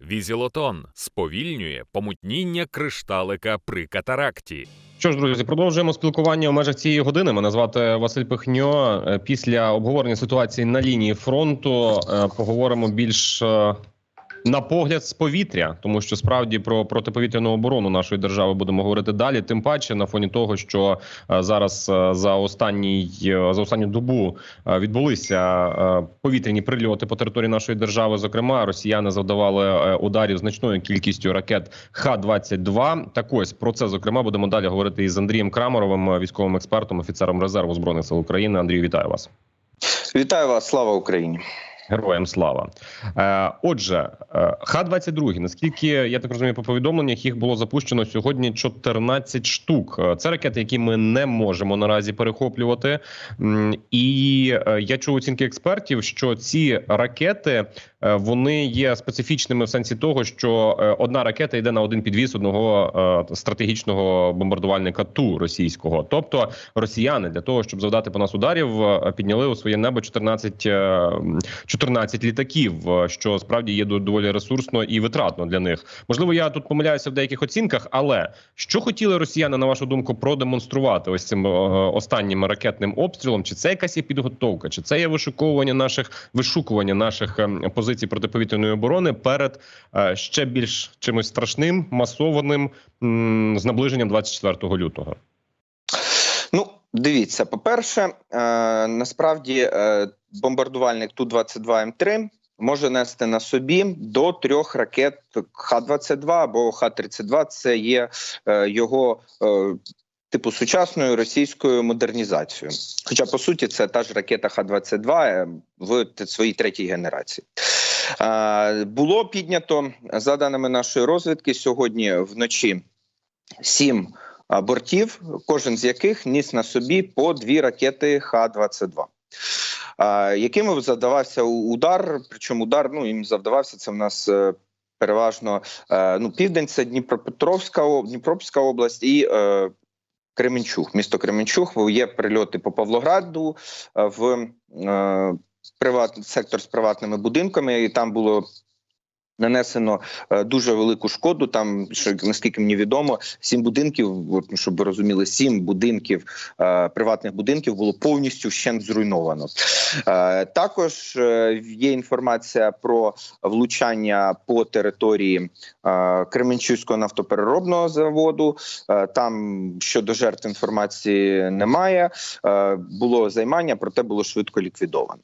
Візілотон сповільнює помутніння кришталика при катаракті. Що ж, друзі, продовжуємо спілкування у межах цієї години. Мене звати Василь Пихньо. Е, Після обговорення ситуації на лінії фронту е, поговоримо більш е, на погляд з повітря, тому що справді про протиповітряну оборону нашої держави будемо говорити далі. Тим паче на фоні того, що е, зараз е, за останній е, за останню добу відбулися повітряні прильоти по території нашої держави. Зокрема, росіяни завдавали ударів значною кількістю ракет Х-22. Так ось про це зокрема будемо далі говорити із Андрієм Крамаровим, військовим експертом, офіцером резерву збройних сил України. Андрію, вітаю вас. Вітаю вас, слава Україні. Героям слава. Е, отже, е, Х-22, наскільки я так розумію, по повідомленнях їх було запущено сьогодні 14 штук. Е, Це ракети, які ми не можемо наразі перехоплювати. І я чув оцінки експертів, що ці ракети вони є специфічними в сенсі того, що одна ракета йде на один підвіз одного стратегічного бомбардувальника ту російського. Тобто росіяни для того, щоб завдати по нас ударів, підняли у своє небо 14 е, 14 літаків, е, що справді є доволі ресурсно і витратно для них. Можливо, я тут помиляюся в деяких оцінках, але що хотіли росіяни, на вашу думку, продемонструвати ось цим е, останнім ракетним обстрілом? Чи це якась є підготовка, чи це є вишуковування наших вишукування наших ем, позицій протиповітряної оборони перед е, ще більш чимось страшним, масованим з наближенням 24 лютого? Ну, дивіться, по-перше, е, насправді е, бомбардувальник Ту-22М3 може нести на собі до трьох ракет Х-22 або Х-32. Це є е, його типу сучасною російською модернізацією. Хоча, по суті, це та ж ракета Х-22 е, в своїй третій генерації. Було піднято, за даними нашої розвідки, сьогодні вночі сім бортів, кожен з яких ніс на собі по дві ракети Х-22. Якими завдавався удар? Причому удар ну їм завдавався це в нас. е, Переважно е, ну південь це Дніпропетровська Дніпропетровська область і е, Кременчуг. Місто Кременчуг є прильоти по Павлограду е, в приват сектор з приватними будинками, і там було нанесено е, дуже велику шкоду. Там що наскільки мені відомо, сім будинків, ну, щоб ви розуміли, сім будинків е, приватних будинків було повністю вщент зруйновано. Е, також є інформація про влучання по території Кременчуцького нафтопереробного заводу. Там щодо жертв інформації немає. Було займання, проте було швидко ліквідовано.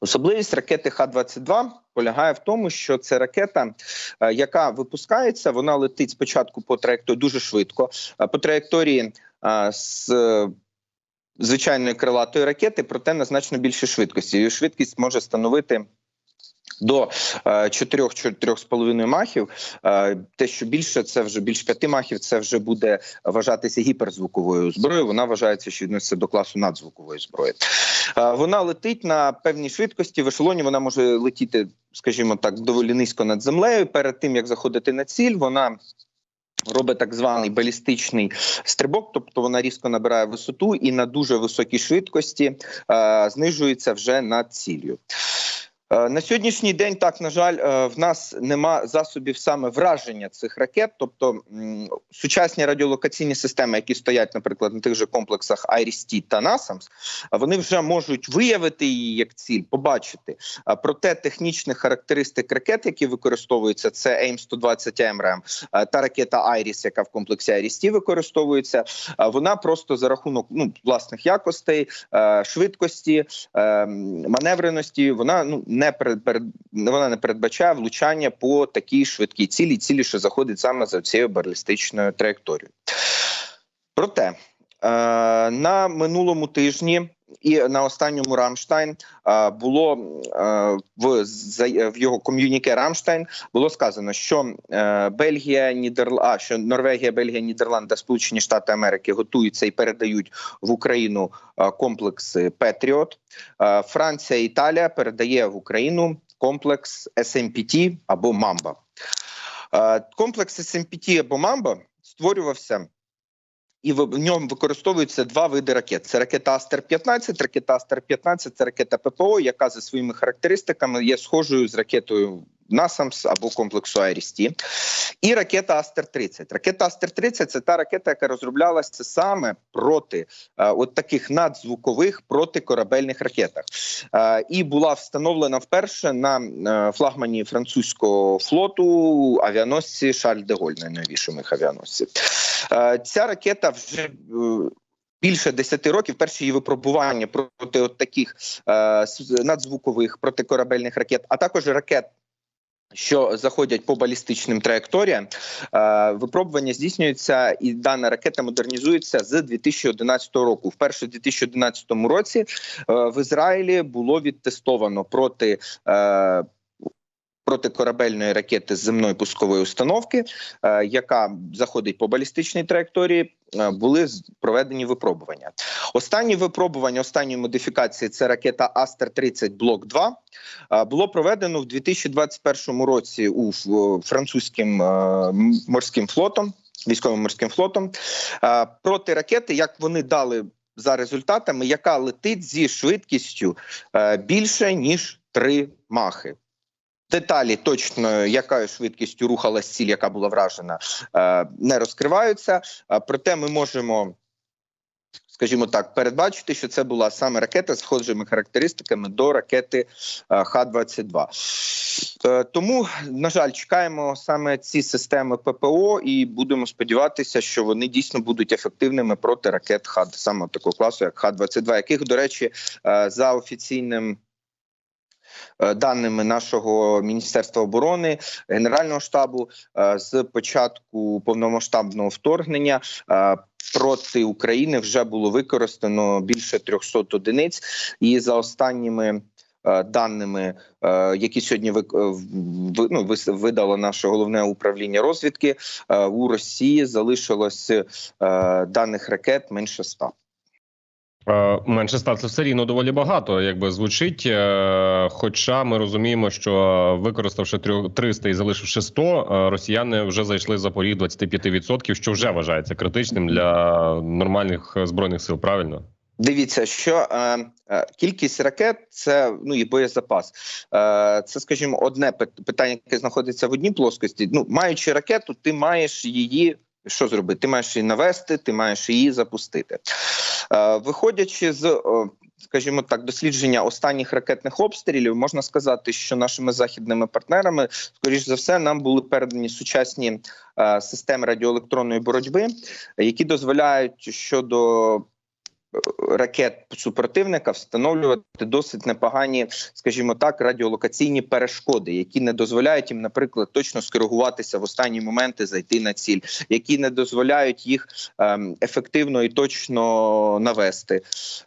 Особливість ракети Х-22 полягає в тому, що це ракета, е, яка випускається, вона летить спочатку по траєкторії дуже швидко, е, по траєкторії е, з звичайної крилатої ракети, проте на значно більшій швидкості. Її швидкість може становити. До 4-4,5 махів. Е, Те, що більше, це вже більш 5 махів, це вже буде вважатися гіперзвуковою зброєю. Вона вважається, що відноситься до класу надзвукової зброї. Е, Вона летить на певній швидкості. В ешелоні вона може летіти, скажімо так, доволі низько над землею. Перед тим як заходити на ціль, вона. Робить так званий балістичний стрибок, тобто вона різко набирає висоту і на дуже високій швидкості е, знижується вже над ціллю. Е, На сьогоднішній день, так на жаль, е, в нас нема засобів саме враження цих ракет. Тобто сучасні радіолокаційні системи, які стоять, наприклад, на тих же комплексах IRIS-T та NASAMS, вони вже можуть виявити її як ціль, побачити. Проте технічних характеристик ракет, які використовуються, це AIM-120 AMRAAM е, та ракета IRIS, яка в комплексі IRIS-T використовується. Вона просто за рахунок ну власних якостей, е, швидкості, е, маневреності, вона ну не перед, вона не передбачає влучання по такій швидкій цілі, цілі, що заходить саме за цією балістичною траєкторією. Проте на минулому тижні. І на останньому Рамштайн е, було е, в в його ком'юніке Рамштайн було сказано, що е, Бельгія, Нідерл... а, що Норвегія, Бельгія, Нідерланди та Сполучені Штати Америки готуються і передають в Україну е, комплекси Петріот. Е, Франція Італія передає в Україну комплекс SMPT або Мамба. Е, Комплекс SMPT або Мамба створювався. І в ньому використовуються два види ракет: це ракета Астер-15, ракета Астер-15 це ракета ППО, яка за своїми характеристиками є схожою з ракетою Насамс або комплексу Айрісті, і ракета Астер-30. Ракета Астер-30 – це та ракета, яка розроблялася саме проти е, от таких надзвукових протикорабельних ракетах, е, і була встановлена вперше на е, флагмані французького флоту авіаносці Шарль де Голь, їх авіаносці. Е, ця ракета вже е, більше 10 років. Перші її випробування проти от таких е, надзвукових протикорабельних ракет, а також ракет. Що заходять по балістичним траєкторіям, Е, випробування здійснюється, і дана ракета модернізується з 2011 року. Вперше в 2011 році е, в Ізраїлі було відтестовано проти. Протикорабельної ракети з земної пускової установки, е, яка заходить по балістичній траєкторії, е, були проведені випробування. Останні випробування, останні модифікації це ракета Астер 30 Блок 2 е, було проведено в 2021 році у французьким морським флотом, військовим морським флотом. Проти ракети, як вони дали за результатами, яка летить зі швидкістю більше ніж 3 махи. Деталі точно якою швидкістю рухалась ціль, яка була вражена, е, не розкриваються. Е, Проте ми можемо, скажімо так, передбачити, що це була саме ракета з схожими характеристиками до ракети е, Х-22. Е, Тому, на жаль, чекаємо саме ці системи ППО і будемо сподіватися, що вони дійсно будуть ефективними проти ракет ХАД, саме такого класу, як Х-22, яких, до речі, за офіційним. Е, Даними нашого міністерства оборони генерального штабу е, з початку повномасштабного вторгнення е, проти України вже було використано більше 300 одиниць, і за останніми даними, які сьогодні ну, видало наше головне управління розвідки, у Росії залишилось даних ракет менше 100. Е, Менше ста це все рівно доволі багато, якби звучить. е, Хоча ми розуміємо, що використавши трьох- 300 і залишивши 100, е, росіяни вже зайшли за поріг 25%, що вже вважається критичним для нормальних збройних сил. Правильно? Дивіться, що е, кількість ракет це ну і боєзапас. Е, це, скажімо, одне пит- питання, яке знаходиться в одній плоскості. Ну, маючи ракету, ти маєш її. Що зробити? Ти маєш її навести, ти маєш її запустити. Е, виходячи з, скажімо так, дослідження останніх ракетних обстрілів, можна сказати, що нашими західними партнерами, скоріш за все, нам були передані сучасні е, системи радіоелектронної боротьби, які дозволяють щодо ракет супротивника встановлювати досить непогані, скажімо так, радіолокаційні перешкоди, які не дозволяють їм, наприклад, точно скоригуватися в останні моменти, зайти на ціль, які не дозволяють їх ем, ефективно і точно навести.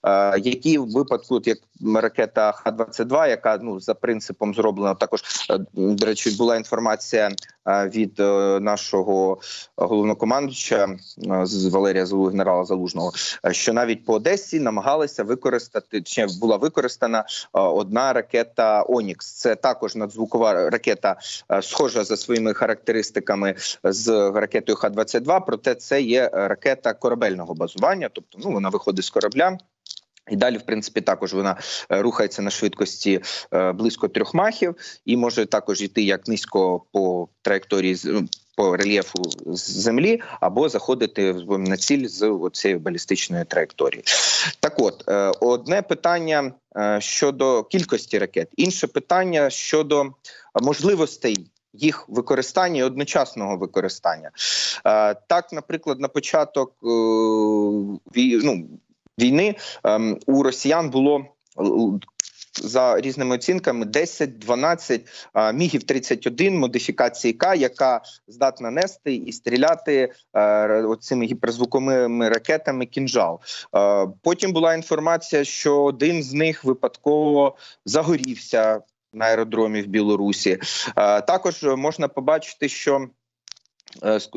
Е, які в випадку, як ракета Х-22, яка ну за принципом зроблена, також е, до речі, була інформація е, від нашого головнокомандуюча з Валерія Залу, генерала Залужного, що навіть по Одесі намагалися використати чи була використана е, одна ракета Онікс. Це також надзвукова ракета, е, схожа за своїми характеристиками з ракетою Х-22, проте це є ракета корабельного базування, тобто ну вона виходить з корабля. І далі, в принципі, також вона е, рухається на швидкості близько трьох махів, і може також йти як низько по траєкторії ну, по рельєфу з землі, або заходити на ціль з цієї балістичної траєкторії. Так, от е, одне питання е, щодо кількості ракет, інше питання щодо можливостей. Їх використання і одночасного використання Е, так, наприклад, на початок е, вій- ну, війни ем, у росіян було за різними оцінками 10-12 е, мігів 31 модифікації К, яка здатна нести і стріляти е, оцими гіперзвуковими ракетами кінжал. Е, потім була інформація, що один з них випадково загорівся на аеродромі в Білорусі. Е, також можна побачити, що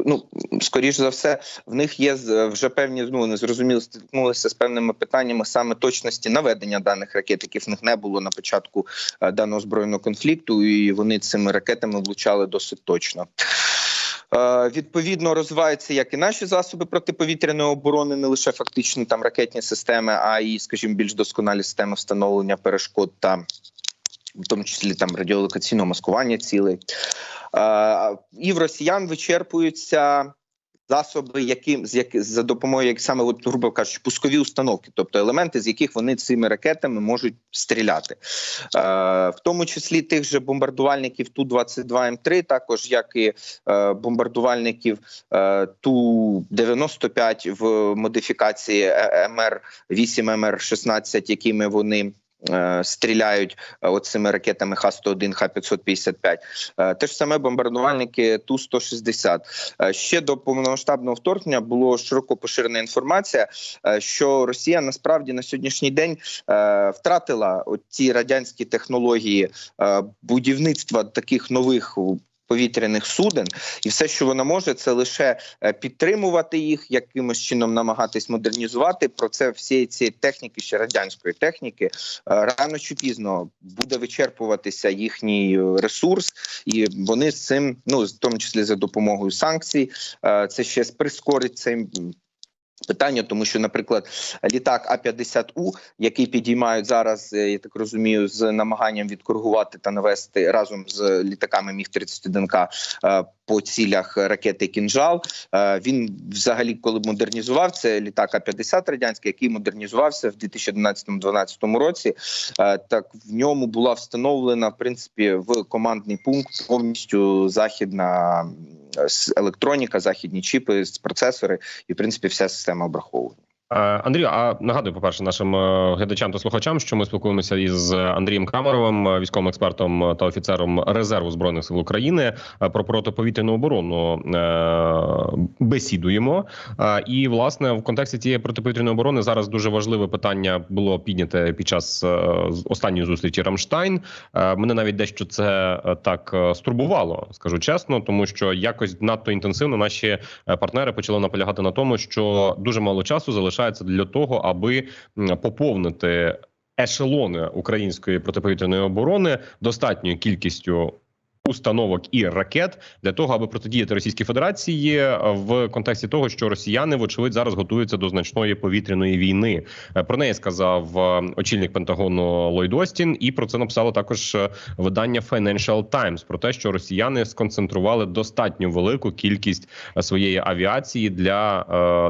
ну скоріш за все, в них є вже певні ну незрозуміло стикнулися з певними питаннями саме точності наведення даних ракет, яких в них не було на початку е, даного збройного конфлікту, і вони цими ракетами влучали досить точно. Е, Відповідно, розвиваються як і наші засоби протиповітряної оборони, не лише фактично там ракетні системи, а й, скажімо, більш досконалі системи встановлення перешкод та в тому числі там радіолокаційного маскування цілей. Е, і в росіян вичерпуються засоби, яким з як за допомогою як саме от, грубо кажучи, пускові установки, тобто елементи, з яких вони цими ракетами можуть стріляти, е, в тому числі тих же бомбардувальників ту 22 м 3 також як і е, бомбардувальників е, ту 95 в модифікації МР 8 МР 16 якими вони. Е, Стріляють е, оцими ракетами Х-101, Х-555. Е, Те ж саме бомбардувальники Ту-160. Е, Ще до повномасштабного вторгнення було широко поширена інформація, що Росія насправді на сьогоднішній день втратила ці радянські технології будівництва таких нових повітряних суден, і все, що вона може, це лише е, підтримувати їх, якимось чином намагатись модернізувати. Про це всі ці техніки, ще радянської техніки, е, рано чи пізно буде вичерпуватися їхній е, ресурс, і вони з цим, ну в тому числі за допомогою санкцій, це ще прискорить цей. Питання, тому що, наприклад, літак А 50 У, який підіймають зараз, е, я так розумію, з намаганням відкоригувати та навести разом з літаками Міг 31 к е, по цілях ракети Кінжал. Е, Він взагалі, коли модернізував це літак А 50 радянський, який модернізувався в 2011-2012 році. Так в ньому була встановлена в принципі в командний пункт повністю західна електроніка, західні чіпи, процесори і в принципі вся система обраховування. Е, Андрію, а нагадую, по перше, нашим е, глядачам та слухачам, що ми спілкуємося із Андрієм Крамаровим, е, військовим експертом та офіцером резерву збройних сил України е, про протиповітряну оборону е, бесідуємо. Е, І власне в контексті цієї протиповітряної оборони зараз дуже важливе питання було підняте під час е, останньої зустрічі Рамштайн. Е, Мене навіть дещо це е, так е, стурбувало, скажу чесно, тому що якось надто інтенсивно наші е, партнери почали наполягати на тому, що дуже мало часу залишається для того, аби поповнити ешелони української протиповітряної оборони достатньою кількістю. Установок і ракет для того, аби протидіяти Російській Федерації е, в контексті того, що росіяни, вочевидь, зараз готуються до значної повітряної війни. Е, Про неї сказав е, очільник Пентагону Ллойд Остін, і про це написало також видання Financial Times, про те, що росіяни сконцентрували достатньо велику кількість своєї авіації для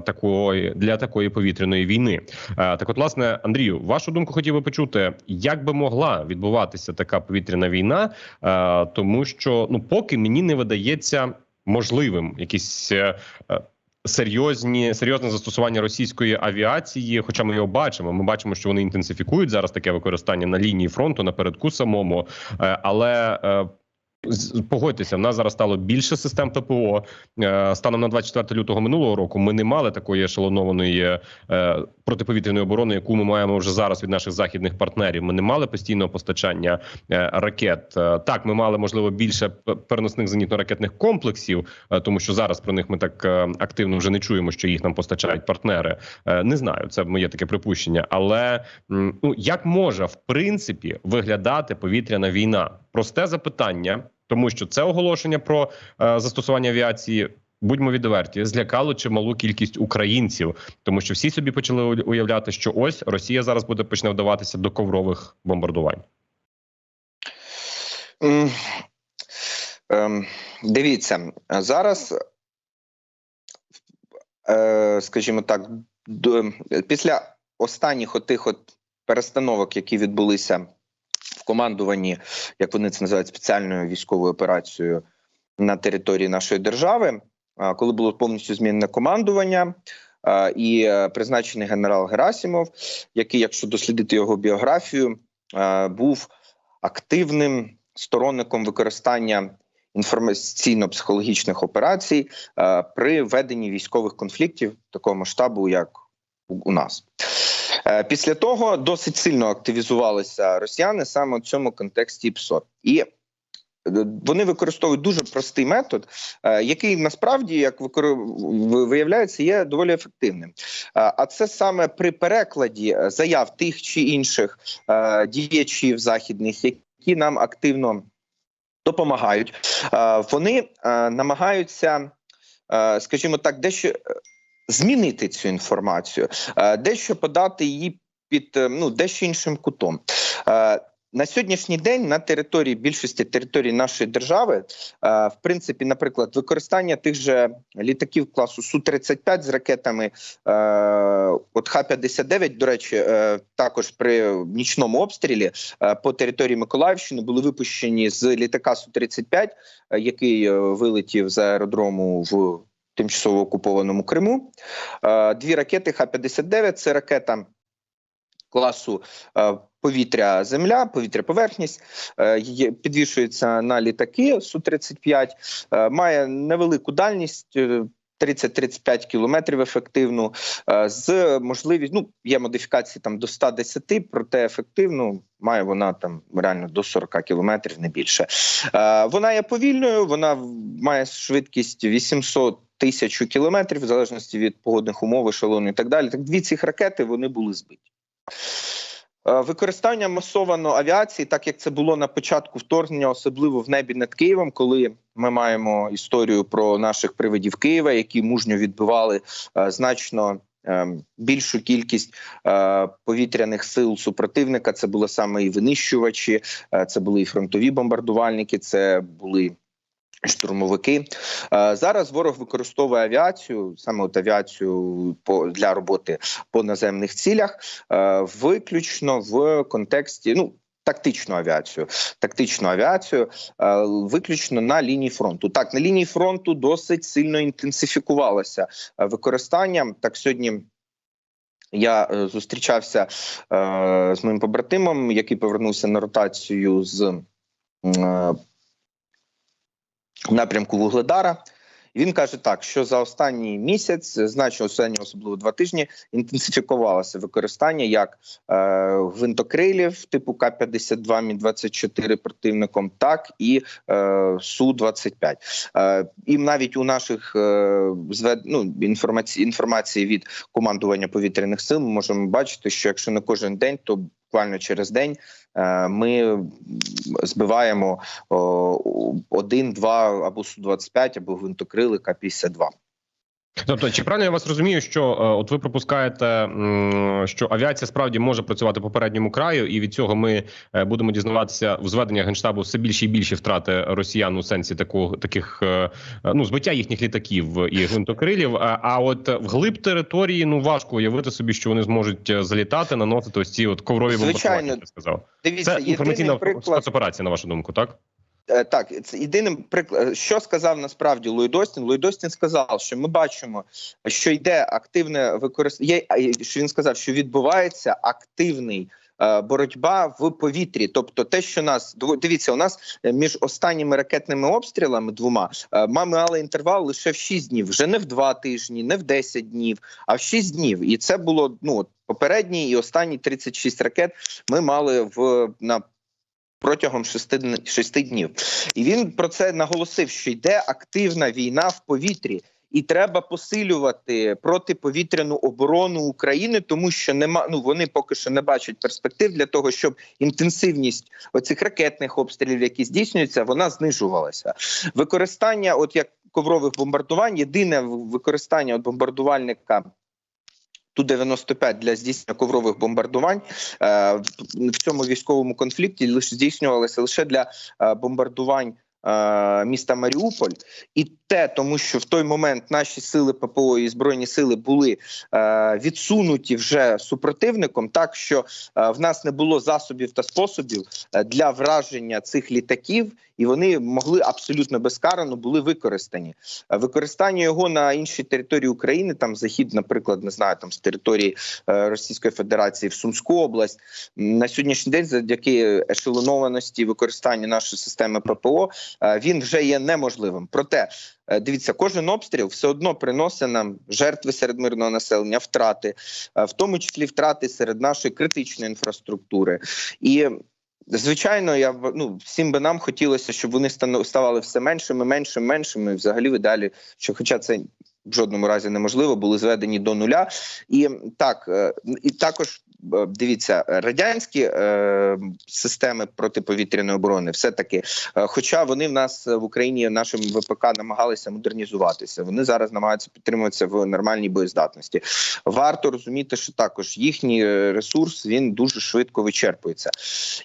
такої для такої повітряної війни. Так, от, власне, Андрію, вашу думку хотів би почути, як би могла відбуватися така повітряна війна, е, що ну поки мені не видається можливим якісь. е, е, Серйозні серйозне застосування російської авіації, хоча ми його бачимо. Ми бачимо, що вони інтенсифікують зараз таке використання на лінії фронту напередку самому, Е, але погодьтеся, в нас зараз стало більше систем ППО. Е, Станом на 24 лютого минулого року ми не мали такої ешелонованої е, протиповітряної оборони, яку ми маємо вже зараз від наших західних партнерів. Ми не мали постійного постачання е, ракет. Так, ми мали можливо більше переносних зенітно-ракетних комплексів, тому що зараз про них ми так активно вже не чуємо, що їх нам постачають партнери. Не знаю, це моє таке припущення. Але ну як може в принципі виглядати повітряна війна? Просте запитання, тому що це оголошення про е, застосування авіації. Будьмо відверті, злякало чималу кількість українців, тому що всі собі почали уявляти, що ось Росія зараз буде почне вдаватися до коврових бомбардувань. М, ем, Дивіться, зараз, е, скажімо так, до- після останніх отих от перестановок, які відбулися в командуванні, як вони це називають, спеціальною військовою операцією на території нашої держави, коли було повністю змінене командування. І е, призначений генерал Герасімов, який, якщо дослідити його біографію, е, був активним сторонником використання інформаційно-психологічних операцій е, при веденні військових конфліктів такого масштабу, як у нас. Е, Після того досить сильно активізувалися росіяни саме у цьому контексті ПСО. І е, вони використовують дуже простий метод, е, який насправді, як виявляється, є доволі ефективним. А це саме при перекладі заяв тих чи інших діячів західних, які нам активно допомагають. Вони намагаються, скажімо так, дещо змінити цю інформацію, е, дещо подати її під е, ну дещо іншим кутом. Е, на сьогоднішній день на території більшості територій нашої держави, в принципі, наприклад, використання тих же літаків класу су 35 з ракетами, от Х-59, до речі, також при нічному обстрілі по території Миколаївщини були випущені з літака су 35 е, який вилетів з аеродрому в тимчасово окупованому Криму. Е, Дві ракети Х-59 це ракета класу е, повітря земля, повітря поверхність, е, підвішується на літаки Су-35, е, має невелику дальність. е, 30-35 кілометрів ефективну з можливістю, ну є модифікації там до 110, проте ефективну має вона там реально до 40 кілометрів, не більше. Вона є повільною, вона має швидкість 800 тисяч кілометрів, в залежності від погодних умов, ешелону і так далі. Так дві цих ракети вони були збиті. Е, Використання масовано авіації, так як це було на початку вторгнення, особливо в небі над Києвом, коли ми маємо історію про наших привидів Києва, які мужньо відбивали е, значно ем, більшу кількість е, повітряних сил супротивника. Це були саме і винищувачі, е, це були і фронтові бомбардувальники, це були. Штурмовики Е, зараз ворог використовує авіацію, саме от авіацію по для роботи по наземних цілях, е, виключно в контексті ну. Тактичну авіацію, тактичну авіацію е, виключно на лінії фронту. Так, на лінії фронту досить сильно інтенсифікувалося е, використання. Так сьогодні я зустрічався з моїм побратимом, який повернувся на ротацію з напрямку Вугледара. Він каже так, що за останній місяць, значно останні особливо два тижні, інтенсифікувалося використання як е, гвинтокрилів типу К-52 Мі-24 противником, так і е, Су-25. Е, і навіть у наших е, звед... ну, інформації, інформації від командування повітряних сил ми можемо бачити, що якщо не кожен день, то буквально через день е, ми збиваємо один, два або Су-25, або гвинтокрили К-52. Тобто, чи правильно я вас розумію, що е, от ви пропускаєте, що авіація справді може працювати по передньому краю, і від цього ми е, будемо дізнаватися в зведення генштабу все більші і більші втрати росіян у сенсі такого таких е, ну збиття їхніх літаків і гвинтокрилів. А, а от вглиб території ну важко уявити собі, що вони зможуть залітати, наносити ось ці от коврові Звичайно. бомбардування, я сказав. Дивіться, Це інформаційна приклад спецоперація, на вашу думку, так? Е, Так, це єдиним приклад, що сказав насправді Ллойд Остін. Ллойд Остін сказав, що ми бачимо, що йде активне використання. Що він сказав, що відбувається активний. е, Боротьба в повітрі, тобто те, що нас дивіться, у нас е, між останніми ракетними обстрілами двома е, мали інтервал лише в 6 днів, вже не в 2 тижні, не в 10 днів, а в 6 днів. І це було ну попередні і останні 36 ракет. Ми мали в на протягом шести, шести днів. І він про це наголосив, що йде активна війна в повітрі. І треба посилювати протиповітряну оборону України, тому що нема ну вони поки що не бачать перспектив для того, щоб інтенсивність оцих ракетних обстрілів, які здійснюються, вона знижувалася. Використання, от як коврових бомбардувань, єдине використання от бомбардувальника Ту-95 для здійснення коврових бомбардувань е, в- цьому військовому конфлікті лише здійснювалися лише для е, бомбардувань е, міста Маріуполь, і те, тому що в той момент наші сили ППО і збройні сили були е, відсунуті вже супротивником, так що е, в нас не було засобів та способів е, для враження цих літаків, і вони могли абсолютно безкарано були використані. Е, Використання його на іншій території України, там захід, наприклад, не знаю, там з території е, Російської Федерації в Сумську область, на сьогоднішній день, завдяки ешелонованості використання нашої системи ППО, е, він вже є неможливим. Проте дивіться, кожен обстріл все одно приносить нам жертви серед мирного населення, втрати, е, в тому числі втрати серед нашої критичної інфраструктури. І звичайно, я ну всім би нам хотілося, щоб вони ставали все меншими, меншими, меншими. Взагалі, в ідеалі, що, хоча це. В жодному разі неможливо, були зведені до нуля, і так е, і також е, дивіться, радянські е, системи протиповітряної оборони, все таки, е, хоча вони в нас в Україні нашим ВПК намагалися модернізуватися, вони зараз намагаються підтримуватися в нормальній боєздатності. Варто розуміти, що також їхній е, ресурс він дуже швидко вичерпується,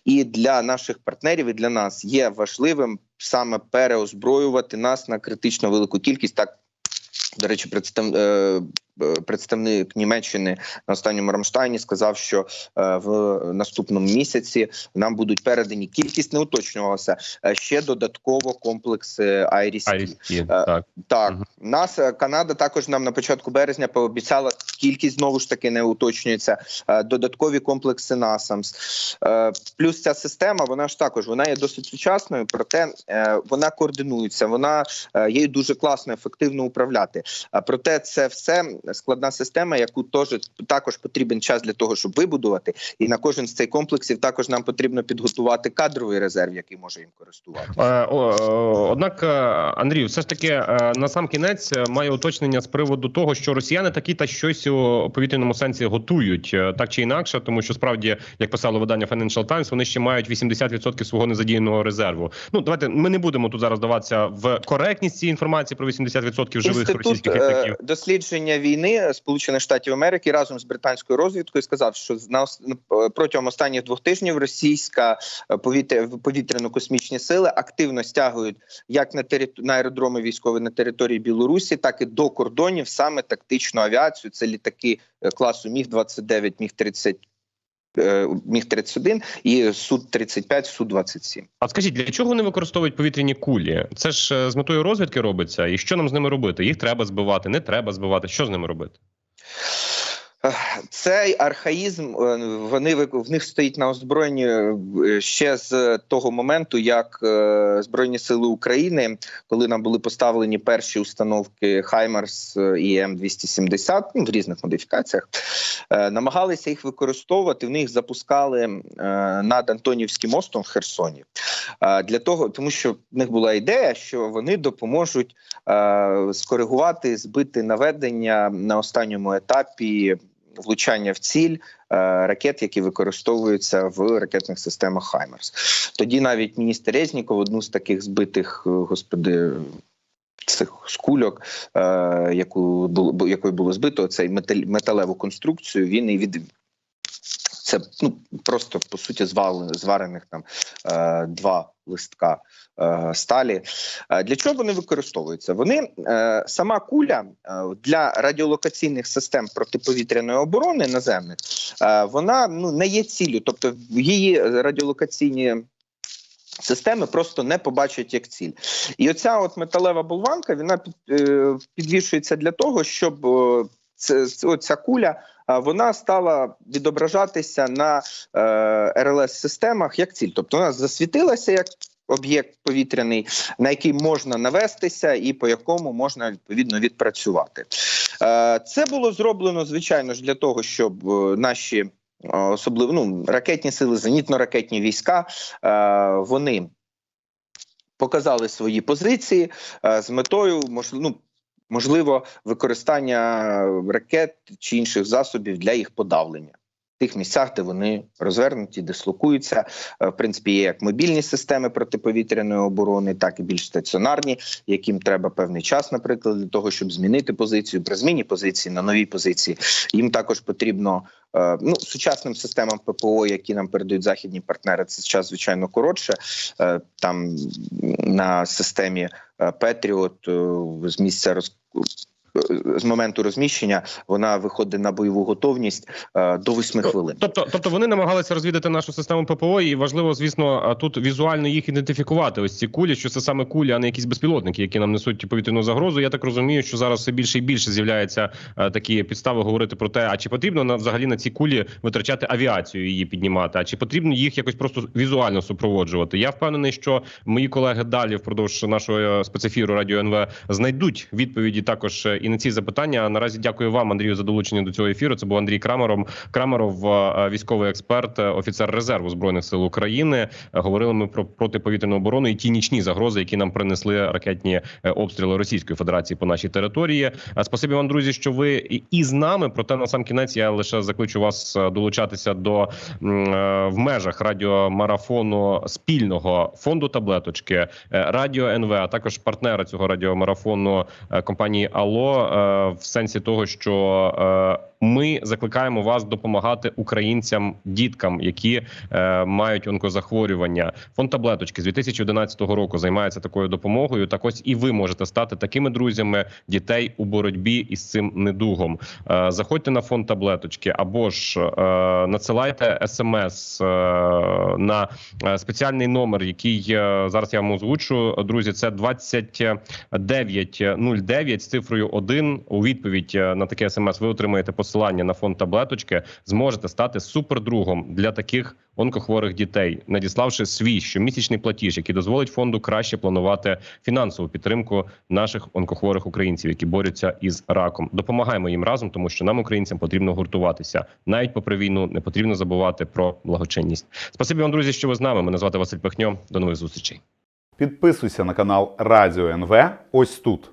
і для наших партнерів і для нас є важливим саме переозброювати нас на критично велику кількість. Так до речі, представ, е, представник Німеччини на останньому Рамштайні сказав, що е, в наступному місяці нам будуть передані кількість не уточнювалася е, ще додатково комплекси Айріс. Айрісті, Е, так. Так, Мгм. нас Канада також нам на початку березня пообіцяла кількість знову ж таки не уточнюється. Додаткові комплекси NASAMS. Е, Плюс ця система, вона ж також вона є досить сучасною, проте вона координується. Вона є дуже класно, ефективно управляти. А проте це все складна система, яку теж також потрібен час для того, щоб вибудувати. І на кожен з цих комплексів також нам потрібно підготувати кадровий резерв, який може їм користуватися. Однак, е, Андрію, все ж таки е, на сам кінець е, має уточнення з приводу того, що росіяни такі та щось у повітряному сенсі готують так чи інакше, тому що справді, як писало видання Financial Times, вони ще мають 80% свого незадіяного резерву. Ну давайте ми не будемо тут зараз даватися в коректність цієї інформації про 80% живих Інститут російських е, літаків. дослідження війни Сполучених Штатів Америки разом з британською розвідкою сказав, що на е, протягом останніх двох тижнів російська е, повітря повітряно-космічні сили активно стягують як на териту- на аеродроми військові на території Білорусі, так і до кордонів саме тактичну авіацію. Це літаки е, класу Міг 29 Міг 30 е, Міг 31 і суд 35 суд 27 А скажіть, для чого вони використовують повітряні кулі? Це ж е, з метою розвідки робиться, і що нам з ними робити? Їх треба збивати, не треба збивати. Що з ними робити? Цей архаїзм е, вони в них стоїть на озброєнні е, ще з того моменту, як е, Збройні сили України, коли нам були поставлені перші установки Хаймарс і М270 ну, в різних модифікаціях, намагалися їх використовувати. В них запускали над Антонівським мостом в Херсоні. Для того, тому що в них була ідея, що вони допоможуть скоригувати, збити наведення на останньому етапі влучання в ціль е, ракет, які використовуються в ракетних системах Хаймерс. Тоді навіть міністр Резніков, одну з таких збитих, е, господи. Цих скульок, е, яку було якою було збито цей метал, металеву конструкцію. Він і від це ну просто по суті звал, зварених там е, два листка е, сталі. Е, Для чого вони використовуються? Вони е, сама куля е, для радіолокаційних систем протиповітряної оборони наземних е, вона ну не є ціллю, тобто її радіолокаційні. Системи просто не побачать як ціль, і оця от металева болванка вона під, е, підвішується для того, щоб це, оця куля вона стала відображатися на е, РЛС-системах як ціль. Тобто вона засвітилася як об'єкт повітряний, на який можна навестися, і по якому можна відповідно відпрацювати. Е, це було зроблено, звичайно ж, для того, щоб е, наші особливо ну, ракетні сили, зенітно-ракетні війська, вони показали свої позиції з метою можливо, ну, можливо, використання ракет чи інших засобів для їх подавлення. Тих місцях, де вони розвернуті, дислокуються, Е, в принципі, є як мобільні системи протиповітряної оборони, так і більш стаціонарні, яким треба певний час, наприклад, для того, щоб змінити позицію. При зміні позиції на новій позиції їм також потрібно е, ну сучасним системам ППО, які нам передають західні партнери. Це час звичайно коротше. Е, Там на системі Петріот з місця роз з моменту розміщення вона виходить на бойову готовність е, до 8 хвилин. Тобто, тобто вони намагалися розвідати нашу систему ППО, і важливо, звісно, тут візуально їх ідентифікувати. Ось ці кулі, що це саме кулі, а не якісь безпілотники, які нам несуть повітряну загрозу. Я так розумію, що зараз все більше і більше з'являється е, такі підстави говорити про те, а чи потрібно на взагалі на ці кулі витрачати авіацію, її піднімати, а чи потрібно їх якось просто візуально супроводжувати. Я впевнений, що мої колеги далі впродовж нашого е, спецефіру Радіо НВ знайдуть відповіді також е, і і на ці запитання. Наразі дякую вам, Андрію, за долучення до цього ефіру. Це був Андрій Крамеров. Крамеров, е, військовий експерт, е, офіцер резерву збройних сил України. Е, Говорили ми про протиповітряну оборону і ті нічні загрози, які нам принесли ракетні обстріли Російської Федерації по нашій території. Спасибі вам, друзі, що ви і- з нами. Проте на сам кінець я лише закличу вас долучатися до в межах радіомарафону спільного фонду таблеточки Радіо НВ, а також партнера цього радіомарафону компанії Алло, е, в сенсі того, що е, ми закликаємо вас допомагати українцям, діткам, які е, мають онкозахворювання. Фонд таблеточки з 2011 року займається такою допомогою. Так ось і ви можете стати такими друзями дітей у боротьбі із цим недугом. Е, Заходьте на фонд таблеточки або ж е, надсилайте смс е, на е, спеціальний номер, який е, зараз я вам озвучу. Друзі, це 2909 з цифрою 1. У відповідь е, на таке смс ви отримаєте посилання на фонд таблеточки. Зможете стати супердругом для таких онкохворих дітей, надіславши свій щомісячний платіж, який дозволить фонду краще планувати фінансову підтримку наших онкохворих українців, які борються із раком. Допомагаємо їм разом, тому що нам, українцям, потрібно гуртуватися. Навіть попри війну не потрібно забувати про благочинність. Спасибі вам, друзі, що ви з нами. Мене звати Василь Пехньо. До нових зустрічей. Підписуйся на канал Радіо НВ ось тут.